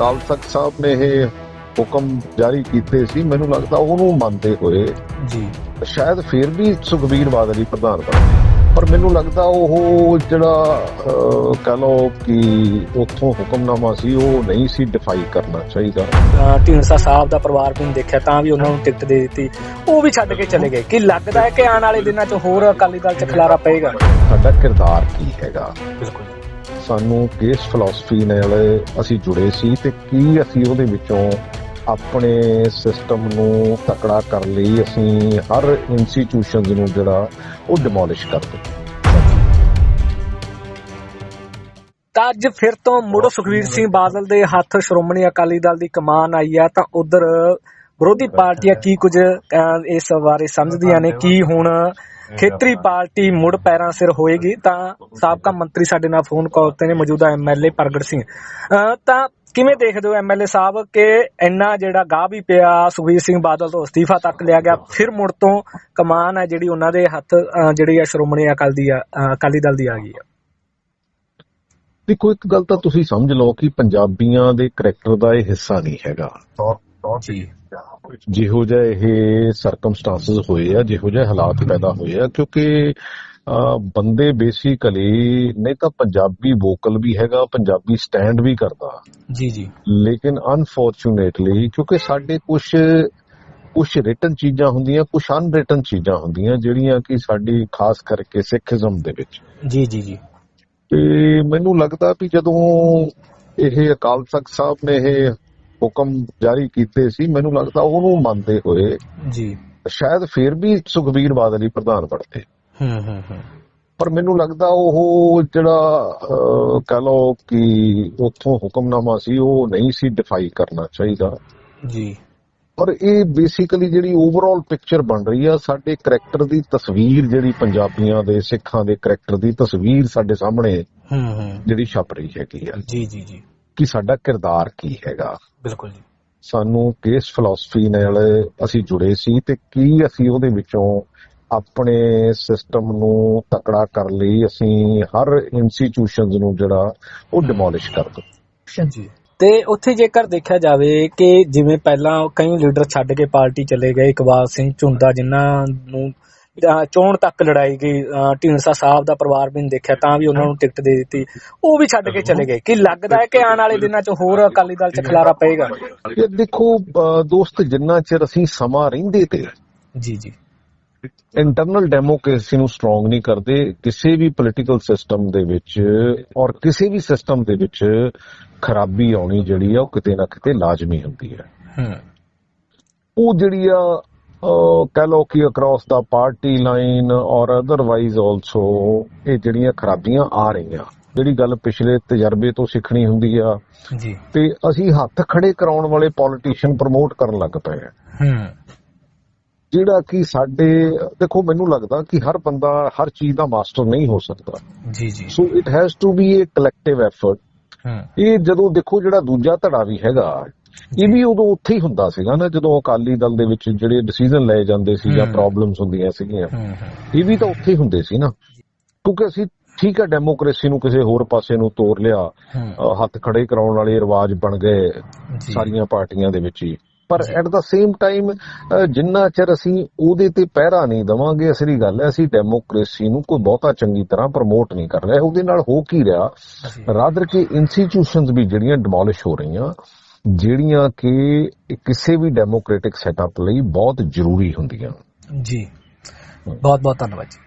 ਤਖਤ ਸਾਹਿਬ ਨੇ ਇਹ ਹੁਕਮ ਜਾਰੀ ਕੀਤੇ ਸੀ ਮੈਨੂੰ ਲੱਗਦਾ ਉਹਨੂੰ ਮੰਨਦੇ ਹੋਏ। ਜੀ। ਸ਼ਾਇਦ ਫਿਰ ਵੀ ਸੁਖਬੀਰ ਬਾਦਲ ਹੀ ਪ੍ਰਧਾਨ ਬਣਦੇ ਪਰ ਮੈਨੂੰ ਲੱਗਦਾ ਉਹ ਜਿਹੜਾ ਕਹਿ ਲਓ ਕਿ ਉੱਥੋਂ ਹੁਕਮਨਾਮਾ ਸੀ ਉਹ ਨਹੀਂ ਸੀ ਡਿਫਾਈ ਕਰਨਾ ਚਾਹੀਦਾ। ਢੀਂਡਸਾ ਸਾਹਿਬ ਦਾ ਪਰਿਵਾਰ ਵੀ ਨਹੀਂ ਦੇਖਿਆ ਤਾਂ ਵੀ ਉਹਨਾਂ ਨੂੰ ਟਿਕਟ ਦੇ ਦਿੱਤੀ। ਉਹ ਵੀ ਛੱਡ ਕੇ ਚਲੇ ਗਏ। ਕਿ ਲੱਗਦਾ ਹੈ ਕਿ ਆਉਣ ਵਾਲੇ ਦਿਨਾਂ 'ਚ ਹੋਰ ਅਕਾਲੀ ਦਲ 'ਚ ਖਲਾਰਾ ਪਏਗਾ? ਸਾਡਾ ਕਿਰਦਾਰ ਕੀ ਹੈਗਾ? ਬਿਲਕੁਲ। ਸਾਨੂੰ ਕਿਸ ਫਿਲਾਸਫੀ ਨਾਲ ਅਸੀਂ ਜੁੜੇ ਸੀ ਤੇ ਕੀ ਅਸੀਂ ਉਹਦੇ ਵਿੱਚੋਂ ਆਪਣੇ ਸਿਸਟਮ ਨੂੰ ਤਕੜਾ ਕਰਨ ਲਈ ਅਸੀਂ ਹਰ ਇੰਸਟੀਟਿਊਸ਼ਨਸ ਨੂੰ ਜਿਹੜਾ ਉਹ ਡਿਮੋਲਿਸ਼ ਕਰ ਦਿੱਤਾ। ਤਾਂ ਅੱਜ ਫਿਰ ਤੋਂ ਮੁੜ ਸੁਖਵੀਰ ਸਿੰਘ ਬਾਦਲ ਦੇ ਹੱਥ ਸ਼੍ਰੋਮਣੀ ਅਕਾਲੀ ਦਲ ਦੀ ਕਮਾਨ ਆਈ ਆ ਤਾਂ ਉਧਰ ਵਿਰੋਧੀ ਪਾਰਟੀਆਂ ਕੀ ਕੁਝ ਇਸ ਬਾਰੇ ਸਮਝਦੀਆਂ ਨੇ ਕੀ ਹੁਣ ਖੇਤਰੀ ਪਾਰਟੀ ਮੁੜ ਪੈਰਾਂ ਸਿਰ ਹੋਏਗੀ ਤਾਂ ਸਾਬਕਾ ਮੰਤਰੀ ਸਾਡੇ ਨਾਲ ਫੋਨ ਕਾਲ ਤੇ ਨੇ ਮੌਜੂਦਾ ਐਮਐਲਏ ਪ੍ਰਗਟ ਸਿੰਘ। ਤਾਂ ਕਿਵੇਂ ਦੇਖਦੇ ਹੋ ਐਮਐਲਏ ਸਾਹਿਬ ਕਿ ਇੰਨਾ ਜਿਹੜਾ ਗਾਹ ਵੀ ਪਿਆ ਸੁਖਵੀਰ ਸਿੰਘ ਬਾਦਲ ਤੋਂ ਅਸਤੀਫਾ ਤੱਕ ਲਿਆ ਗਿਆ ਫਿਰ ਮੁੜ ਤੋਂ ਕਮਾਨ ਹੈ ਜਿਹੜੀ ਉਹਨਾਂ ਦੇ ਹੱਥ ਜਿਹੜੀ ਆ ਸ਼੍ਰੋਮਣੀ ਅਕਾਲੀ ਦੀ ਅਕਾਲੀ ਦਲ ਦੀ ਆ ਗਈ ਆ। ਦੇਖੋ ਇੱਕ ਗੱਲ ਤਾਂ ਤੁਸੀਂ ਸਮਝ ਲਓ ਕਿ ਪੰਜਾਬੀਆਂ ਦੇ ਕਰੈਕਟਰ ਦਾ ਇਹ ਹਿੱਸਾ ਨਹੀਂ ਹੈਗਾ। ਜੀ ਜਿਹੋ ਜਿਹਾ ਇਹ ਸਰਕਮਸਟੈਂਸਸ ਹੋਏ ਆ ਜਿਹੋ ਜਿਹੇ ਹਾਲਾਤ ਪੈਦਾ ਹੋਏ ਆ ਕਿਉਂਕਿ ਬੰਦੇ ਬੇਸਿਕਲੀ ਨਹੀਂ ਤਾਂ ਪੰਜਾਬੀ ਵੋਕਲ ਵੀ ਹੈਗਾ ਪੰਜਾਬੀ ਸਟੈਂਡ ਵੀ ਕਰਦਾ। ਜੀ ਜੀ। ਲੇਕਿਨ ਅਨਫੋਰਚੂਨੇਟਲੀ ਕਿਉਂਕਿ ਸਾਡੇ ਕੁਝ ਕੁਝ ਰਿਟਨ ਚੀਜ਼ਾਂ ਹੁੰਦੀਆਂ ਕੁਝ ਅਨਰਿਟਨ ਚੀਜ਼ਾਂ ਹੁੰਦੀਆਂ ਜਿਹੜੀਆਂ ਕਿ ਸਾਡੀ ਖਾਸ ਕਰਕੇ ਸਿੱਖੀਜ਼ਮ ਦੇ ਵਿੱਚ। ਜੀ ਜੀ ਜੀ। ਤੇ ਮੈਨੂੰ ਲੱਗਦਾ ਵੀ ਜਦੋਂ ਇਹ ਅਕਾਲ ਤਖਤ ਸਾਹਿਬ ਨੇ ਇਹ ਹੁਕਮ ਜਾਰੀ ਕੀਤੇ ਸੀ ਮੈਨੂੰ ਲੱਗਦਾ ਉਹਨੂੰ ਮੰਨਦੇ ਹੋਏ ਜੀ। ਸ਼ਾਇਦ ਫਿਰ ਵੀ ਸੁਖਬੀਰ ਬਾਦਲ ਹੀ ਪ੍ਰਧਾਨ ਬਣਦੇ ਹੂੰ ਹੂੰ ਹੂੰ। ਪਰ ਮੈਨੂੰ ਲੱਗਦਾ ਉਹ ਜਿਹੜਾ ਕਹਿ ਲਓ ਕਿ ਉੱਥੋਂ ਹੁਕਮਨਾਮਾ ਸੀ ਉਹ ਨਹੀਂ ਸੀ ਡਿਫਾਈ ਕਰਨਾ ਚਾਹੀਦਾ। ਜੀ। ਪਰ ਇਹ ਬੇਸਿਕਲੀ ਜਿਹੜੀ ਓਵਰਆਲ ਪਿਕਚਰ ਬਣ ਰਹੀ ਆ ਸਾਡੇ ਕਰੈਕਟਰ ਦੀ ਤਸਵੀਰ ਜਿਹੜੀ ਪੰਜਾਬੀਆਂ ਦੇ ਸਿੱਖਾਂ ਦੇ ਕਰੈਕਟਰ ਦੀ ਤਸਵੀਰ ਸਾਡੇ ਸਾਹਮਣੇ ਹੂੰ ਹੂੰ। ਜਿਹੜੀ ਛਪ ਰਹੀ ਹੈਗੀ ਆ। ਜੀ ਜੀ ਜੀ। ਕਿ ਸਾਡਾ ਕਿਰਦਾਰ ਕੀ ਹੈਗਾ। ਬਿਲਕੁਲ ਜੀ। ਸਾਨੂੰ ਕਿਸ ਫਿਲਾਸਫੀ ਨਾਲ ਅਸੀਂ ਜੁੜੇ ਸੀ ਤੇ ਕੀ ਅਸੀਂ ਉਹਦੇ ਵਿੱਚੋਂ ਆਪਣੇ ਸਿਸਟਮ ਨੂੰ ਤਕੜਾ ਕਰਨ ਲਈ ਅਸੀਂ ਹਰ ਇੰਸਟੀਟਿਊਸ਼ਨਸ ਨੂੰ ਜਿਹੜਾ ਉਹ ਡਿਮੋਲਿਸ਼ ਕਰ ਦਿੱਤਾ। ਜੀ। ਤੇ ਉੱਥੇ ਜੇਕਰ ਦੇਖਿਆ ਜਾਵੇ ਕਿ ਜਿਵੇਂ ਪਹਿਲਾਂ ਕਈ ਲੀਡਰ ਛੱਡ ਕੇ ਪਾਰਟੀ ਚਲੇ ਗਏ ਇਕਬਾਲ ਸਿੰਘ ਝੁੰਦਾ ਜਿਨ੍ਹਾਂ ਨੂੰ ਚੋਣ ਤੱਕ ਲੜਾਈ ਗਈ ਢੀਂਡਸਾ ਸਾਹਿਬ ਦਾ ਪਰਿਵਾਰ ਵੀ ਨਹੀਂ ਦੇਖਿਆ ਤਾਂ ਵੀ ਉਹਨਾਂ ਨੂੰ ਟਿਕਟ ਦੇ ਦਿੱਤੀ। ਉਹ ਵੀ ਛੱਡ ਕੇ ਚਲੇ ਗਏ। ਕਿ ਲੱਗਦਾ ਹੈ ਕਿ ਆਉਣ ਵਾਲੇ ਦਿਨਾਂ 'ਚ ਹੋਰ ਅਕਾਲੀ ਦਲ 'ਚ ਖਲਾਰਾ ਪਏਗਾ? ਇਹ ਦੇਖੋ ਦੋਸਤ ਜਿੰਨਾ ਚਿਰ ਅਸੀਂ ਸਮਾਂ ਰਹਿੰਦੇ ਤੇ ਜੀ ਜੀ। ਇੰਟਰਨਲ ਡੈਮੋਕ੍ਰੇਸੀ ਨੂੰ ਸਟਰੋਂਗ ਨਹੀਂ ਕਰਦੇ ਕਿਸੇ ਵੀ ਪੋਲੀਟੀਕਲ ਸਿਸਟਮ ਦੇ ਵਿੱਚ ਔਰ ਕਿਸੇ ਵੀ ਸਿਸਟਮ ਦੇ ਵਿੱਚ ਖਰਾਬੀ ਆਉਣੀ ਜਿਹੜੀ ਆ ਉਹ ਕਿਤੇ ਨਾ ਕਿਤੇ ਲਾਜ਼ਮੀ ਹੁੰਦੀ ਹੈ। ਹੂੰ। ਉਹ ਜਿਹੜੀ ਆ ਕਹਿ ਲਓ ਕਿ ਅਕ੍ਰੋਸ ਦਾ ਪਾਰਟੀ ਲਾਈਨ ਔਰ ਅਦਰਵਾਈਜ਼ ਆਲਸੋ ਇਹ ਜਿਹੜੀਆਂ ਖਰਾਬੀਆਂ ਆ ਰਹੀਆਂ ਜਿਹੜੀ ਗੱਲ ਪਿਛਲੇ ਤਜਰਬੇ ਤੋਂ ਸਿੱਖਣੀ ਹੁੰਦੀ ਆ ਜੀ। ਤੇ ਅਸੀਂ ਹੱਥ ਖੜੇ ਕਰਾਉਣ ਵਾਲੇ ਪੋਲੀਟੀਸ਼ੀਅਨ ਪ੍ਰਮੋਟ ਕਰਨ ਲੱਗ ਪਏ ਹੂੰ। ਜਿਹੜਾ ਕਿ ਸਾਡੇ ਦੇਖੋ ਮੈਨੂੰ ਲੱਗਦਾ ਕਿ ਹਰ ਬੰਦਾ ਹਰ ਚੀਜ਼ ਦਾ ਮਾਸਟਰ ਨਹੀਂ ਹੋ ਸਕਦਾ। ਜੀ ਜੀ। So it has to be a collective effort ਇਹ ਜਦੋਂ ਦੇਖੋ ਜਿਹੜਾ ਦੂਜਾ ਧੜਾ ਵੀ ਹੈਗਾ ਇਹ ਵੀ ਉਦੋਂ ਉੱਥੇ ਹੀ ਹੁੰਦਾ ਸੀਗਾ ਨਾ ਜਦੋਂ ਅਕਾਲੀ ਦਲ ਦੇ ਵਿੱਚ ਜਿਹੜੇ ਡਿਸੀਜਨ ਲਏ ਜਾਂਦੇ ਸੀ ਜਾਂ। ਪ੍ਰੋਬਲਮਸ ਹੁੰਦੀਆਂ ਸੀਗੀਆਂ। ਇਹ ਵੀ ਤਾਂ ਉੱਥੇ ਹੀ ਹੁੰਦੇ ਸੀ ਨਾ। ਕਿਉਂਕਿ ਅਸੀਂ ਠੀਕ ਹੈ ਡੈਮੋਕ੍ਰੇਸੀ ਨੂੰ ਕਿਸੇ ਹੋਰ ਪਾਸੇ ਨੂੰ ਤੋਰ ਲਿਆ। ਹੱਥ ਖੜੇ ਕਰਾਉਣ ਵਾਲੇ ਰਿਵਾਜ ਬਣ ਗਏ ਸਾਰੀਆਂ ਪਾਰਟੀਆਂ ਦੇ ਵਿੱਚ ਹੀ। ਪਰ। ਐਟ ਦਾ ਸੇਮ ਟਾਈਮ ਜਿੰਨਾ ਚਿਰ ਅਸੀਂ ਉਹਦੇ ਤੇ ਪਹਿਰਾ ਨਹੀਂ ਦਵਾਂਗੇ ਅਸਲੀ ਗੱਲ ਹੈ ਅਸੀਂ ਡੈਮੋਕ੍ਰੇਸੀ ਨੂੰ ਕੋਈ ਬਹੁਤਾ ਚੰਗੀ ਤਰ੍ਹਾਂ ਪ੍ਰਮੋਟ ਨਹੀਂ ਕਰ ਰਹੇ। ਉਹਦੇ ਨਾਲ ਹੋ ਕੀ ਰਿਹਾ? ਰਾਦਰ ਕਿ ਇੰਸਟੀਟਿਊਸ਼ਨਸ ਵੀ ਜਿਹੜੀਆਂ ਡਿਮੋਲਿਸ਼ ਹੋ ਰਹੀਆਂ ਜਿਹੜੀਆਂ ਕਿ ਕਿਸੇ ਵੀ ਡੈਮੋਕ੍ਰੈਟਿਕ ਸੈਟਅਪ ਲਈ ਬਹੁਤ ਜ਼ਰੂਰੀ ਹੁੰਦੀਆਂ ਜੀ। ਬਹੁਤ ਬਹੁਤ ਧੰਨਵਾਦ ਜੀ।